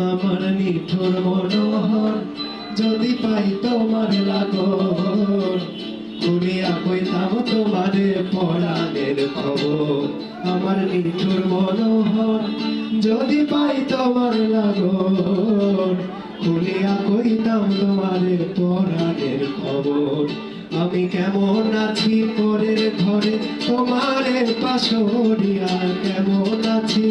আমার নিঠুর মনোহর, যদি পাই তোমার লাগর। খুলিয়া কইতাম তোমারে পরাণের খবর, আমার নিঠুর মনোহর, যদি পাই তোমার লাগর। খুলিয়া কইতাম তোমারে পরাণের খবর, আমি কেমন আছি পরের ঘরে, তোমারে পাশরিয়া কেমন আছি?